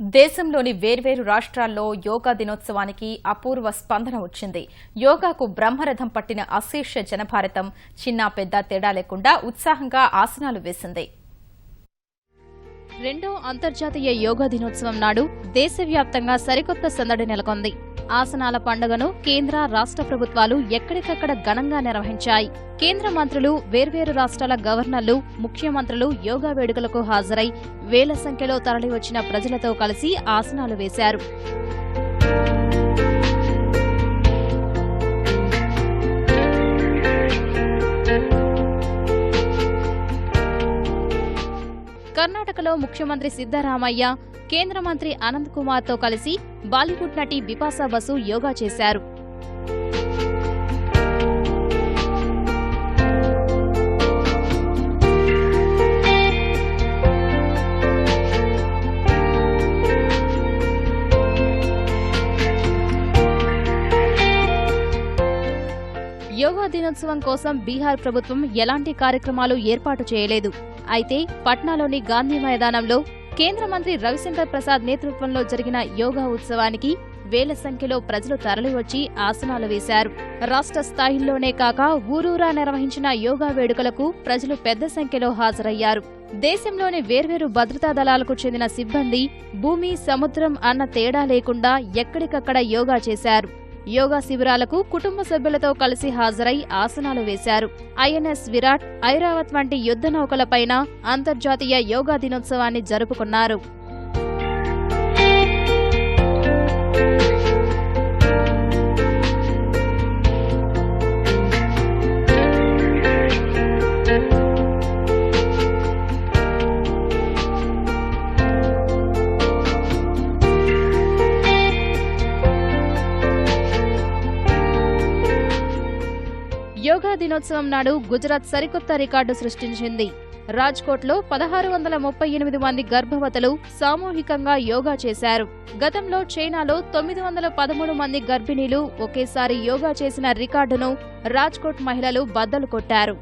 దేశంలోని వేర్వేరు రాష్ట్రాల్లో యోగా దినోత్సవానికి అపూర్వ స్పందన వచ్చింది. యోగాకు బ్రహ్మరథం పట్టిన అశేష జనభారతం చిన్న పెద్ద తేడా లేకుండా ఉత్సాహంగా ఆసనాలు వేసింది. రెండో అంతర్జాతీయ యోగా దినోత్సవం నాడు దేశవ్యాప్తంగా సరికొత్త సందడి నెలకొంది. ఆసనాల పండుగను కేంద్ర రాష్ట్ర ప్రభుత్వాలు ఎక్కడికక్కడ ఘనంగా నిర్వహించాయి. కేంద్ర మంత్రులు వేర్వేరు రాష్ట్రాల గవర్నర్లు ముఖ్యమంత్రులు యోగా వేడుకలకు హాజరై వేల సంఖ్యలో తరలివచ్చిన ప్రజలతో కలిసి ఆసనాలు వేశారు. కర్ణాటకలో ముఖ్యమంత్రి సిద్దరామయ్య కేంద్ర మంత్రి అనంత్ కుమార్తో కలిసి బాలీవుడ్ నటి బిపాసా బసు యోగా చేశారు. యోగా దినోత్సవం కోసం బీహార్ ప్రభుత్వం ఎలాంటి కార్యక్రమాలు ఏర్పాటు చేయలేదు. అయితే పట్నాలోని గాంధీ మైదానంలో కేంద్ర మంత్రి రవిశంకర్ ప్రసాద్ నేతృత్వంలో జరిగిన యోగా ఉత్సవానికి వేల సంఖ్యలో ప్రజలు తరలివచ్చి ఆసనాలు వేశారు. రాష్ట్ర స్థాయిల్లోనే కాక ఊరూరా నిర్వహించిన యోగా వేడుకలకు ప్రజలు పెద్ద సంఖ్యలో హాజరయ్యారు. దేశంలోని వేర్వేరు భద్రతా దళాలకు చెందిన సిబ్బంది భూమి సముద్రం అన్న తేడా లేకుండా ఎక్కడికక్కడ యోగా చేశారు. యోగా శిబిరాలకు కుటుంబ సభ్యులతో కలిసి హాజరై ఆసనాలు వేశారు. ఐఎన్ఎస్ విరాట్ ఐరావత్ వంటి యుద్ధ నౌకలపైన అంతర్జాతీయ యోగా దినోత్సవాన్ని జరుపుకున్నారు. యోగా దినోత్సవం నాడు గుజరాత్ సరికొత్త రికార్డు సృష్టించింది. రాజ్కోట్లో పదహారు వందల ముప్పై ఎనిమిది మంది గర్భవతులు సామూహికంగా యోగా చేశారు. గతంలో చైనాలో తొమ్మిది వందల పదమూడు మంది గర్భిణీలు ఒకేసారి యోగా చేసిన రికార్డును రాజ్కోట్ మహిళలు బద్దలు కొట్టారు.